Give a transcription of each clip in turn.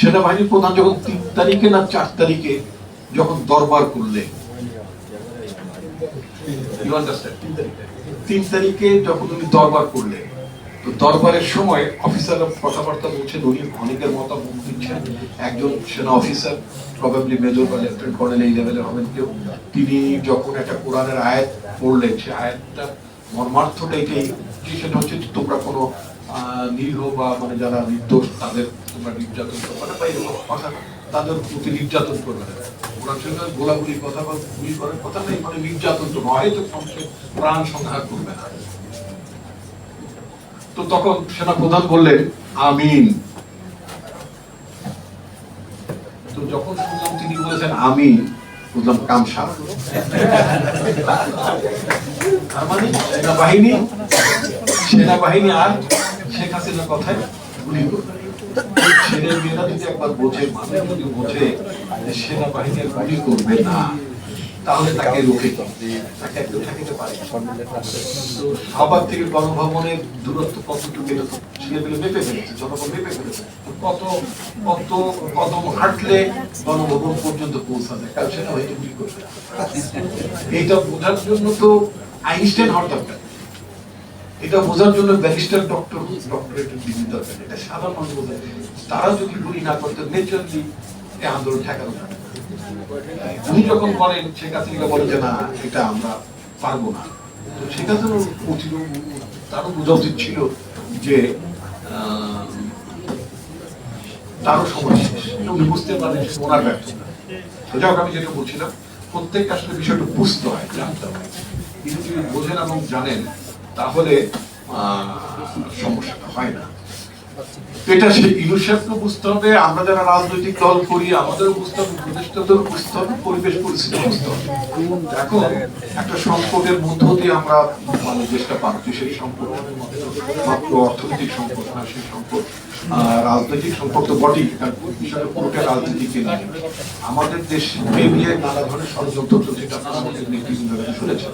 সেনাবাহিনীর প্রধান যখন তিন তারিখে না চার তারিখে যখন দরবার করলেন তিন তারিখে যখন উনি দরবার করলেন তো দরবারের সময় অফিসাররা কথাবার্তা বলছেন, উনি অনেকের মতামত দিচ্ছেন। একজন সেনা অফিসার প্রবাবলি মেজর বা লেফটেন্যান্ট কর্নেল এই লেভেলের হবেন কেউ। তিনি যখন একটা কোরআনের আয়াত পড়লেন, সে আয়াতটা মর্মার্থটা এটাই সেটা হচ্ছে তোমরা কোনো নিরীহ বা মানে যারা নির্দোষ, তাদের তোমরা নির্যাতন করবে না বা এরকম তাদের প্রতি নির্যাতন করবে না। গোলাগুলির কথা বা গুলি করার কথা নেই মানে নির্যাতন তো প্রাণ সংহার করবে না। তো তখন সেনা প্রধান বললেন, আমিন। তো যখন শুনলাম তিনি বলেছেন আমি বুঝলাম কাম সার তার মানে সেনাবাহিনী সেনাবাহিনী আর শেখ হাসিনার কথায় গুলি করবে ছেলে মেয়েরা যদি একবার বোঝে যদি বোঝে যে সেনাবাহিনী আর গুলি করবে না, তাহলে তাকে পারে দূরত্ব কতটুকু ফেলেছে, জনগণ ফেলেছে। কত কত পর্যন্ত কারণ সেটা এইটা বোঝার জন্য তো আইনস্টাইন হওয়ার দরকার। এটা বোঝার জন্য ব্যারিস্টার ডক্টর ডক্টরেটের ডিগ্রি দরকার, এটা সাধারণ মানুষ বোঝে তারা যদি না এই আন্দোলন ঠেকানো উনি যখন শেখ হাসিনা যে, না, এটা আমরা পারব না। তো শেখ উচিত তারও বোঝা উচিত ছিল যে তারও সময় শেষ। উনি বুঝতে পারেন ওনার যাই হোক, আমি যেটা বলছিলাম, প্রত্যেকটা আসলে বিষয়টা বুঝতে হয়, জানতে হয়। কিন্তু যদি বোঝেন এবং জানেন তাহলে আহ, সমস্যাটা হয় না এটা সেই বুঝতে হবে, আমরা যারা রাজনৈতিক দল করি, আমাদেরও বুঝতে হবে বুঝতে হবে, পরিবেশ পরিস্থিতি বুঝতে হবে। একটা মধ্য দিয়ে আমরা মানে পাচ্ছি, সেই অর্থনৈতিক না সেই রাজনৈতিক তো বটেই বিষয়টা পুরোটা রাজনীতিকে নিয়ে আমাদের দেশ নিয়ে নানা ধরনের ষড়যন্ত্র চলছে, এটা আমাদের নেতৃবৃন্দরা শুনেছেন।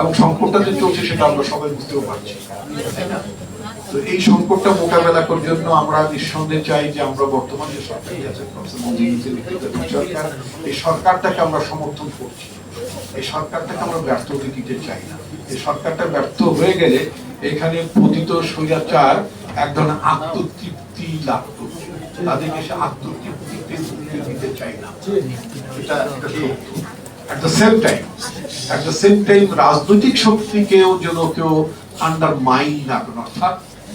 এবং সংকটটা যে চলছে, সেটা আমরা সবাই বুঝতেও পারছি। তাই না? তো এই সংকটটা মোকাবেলা করার জন্য আমরা নিঃসন্দেহে চাই যে আমরা বর্তমান যে এই সরকারটাকে আমরা সমর্থন করছি। এই সরকারটাকে আমরা ব্যর্থ হতে দিতে চাই না। এই সরকারটা ব্যর্থ হয়ে গেলে এখানে পতিত স্বৈরাচার এক ধরনের আত্মতৃপ্তি লাভ করছে। তাদেরকে সে আত্মতৃপ্তিতে দিতে চাই না। এটা রাজনৈতিক শক্তিকেও যেন কেউ আন্ডারমাইন না করে। অর্থাৎ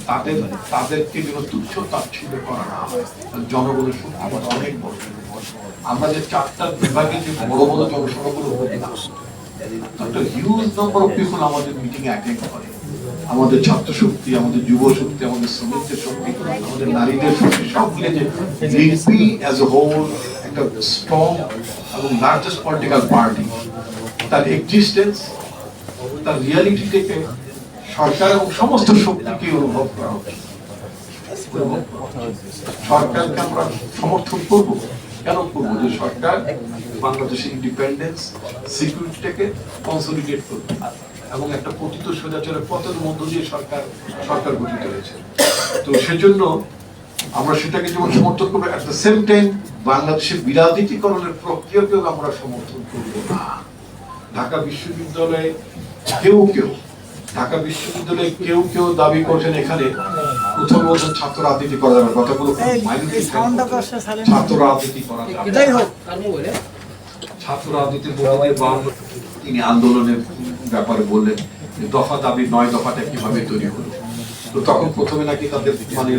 তাদের, তাদেরকে যেন তুচ্ছ তাচ্ছিল্য করা না হয়। জনগণের আমাদের অনেক বড় আমরা যে চারটা বিভাগে যে বড় বড় জনসভাগুলো একটা হিউজ নম্বর অফ আমাদের মিটিং অ্যাটেন্ড করে। আমাদের ছাত্র শক্তি আমাদের যুব শক্তি আমাদের শ্রমিকদের শক্তি, আমাদের নারীদের শক্তি, সব মিলে যে বিএনপি অ্যাজ এ হোল একটা স্ট্রং এবং লার্জেস্ট পলিটিক্যাল পার্টি তার এক্সিস্টেন্স তার রিয়ালিটি থেকে সরকার সমস্ত শক্তিকে অনুভব করা উচিত। সরকারকে আমরা সমর্থন করব। কেন করব? যে সরকার বাংলাদেশের ইন্ডিপেন্ডেন্স সিকিউরিটিটাকে কনসলিডেট করবে। এবং একটা পতিত সোজাচারের পথের মধ্য দিয়ে সরকার সরকার গঠিত হয়েছে। তো সেজন্য আমরা সেটাকে যেমন সমর্থন করব অ্যাট দ্য সেম টাইম বাংলাদেশের বিরাজনীতিকরণের প্রক্রিয়াকেও আমরা সমর্থন করব না। ঢাকা বিশ্ববিদ্যালয়ে কেউ কেউ ঢাকা বিশ্ববিদ্যালয়ে কেউ কেউ দাবি করছেন এখানে প্রথম বলছেন ছাত্র রাজনীতি করা যাবে কথাগুলো ছাত্র রাজনীতি করা যাবে ছাত্র রাজনীতির তিনি আন্দোলনের ব্যাপারে বললেন যে দফা দাবি নয় দফাটা কীভাবে তৈরি হলো। তো তখন প্রথমে নাকি তাদের মানে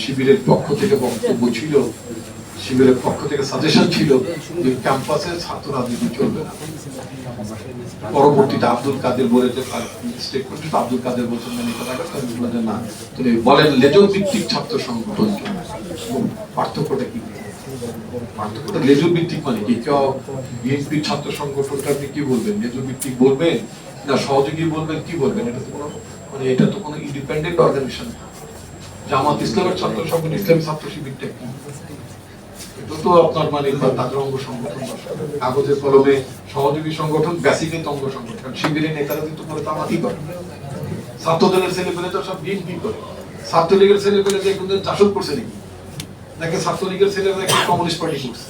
শিবিরের পক্ষ থেকে বক্তব্য ছিল শিবিরের পক্ষ থেকে সাজেশন ছিল যে ক্যাম্পাসে ছাত্র রাজনীতি চলবে না। পরবর্তীতে আব্দুল কাদের বলে যে স্টেটমেন্ট আব্দুল কাদের বলছেন তো বললেন না। তিনি বলেন, লেজর ভিত্তিক ছাত্র সংগঠন। পার্থক্যটা কি? মানে না সহযোগী বলবেন? কি বলবেন? এটা কোনো মানে এটা তো কোনো জামাত ইসলামের ছাত্র সংগঠন, ইসলামী ছাত্র শিবিরটা কি? এটা তো আপনার মানে অঙ্গ সংগঠন কাগজে কলমে সহযোগী সংগঠন বেসিকের অঙ্গ সংগঠন। শিবিরের নেতারা কিন্তু করে করে ছাত্রদলের ছেলে পেলে তো সব বিএনপি করে। ছাত্রলীগের ছেলে পেলে যে কিন্তু চাষক করছে নাকি নাকি ছাত্রলীগের ছেলে কমিউনিস্ট পার্টি করছে।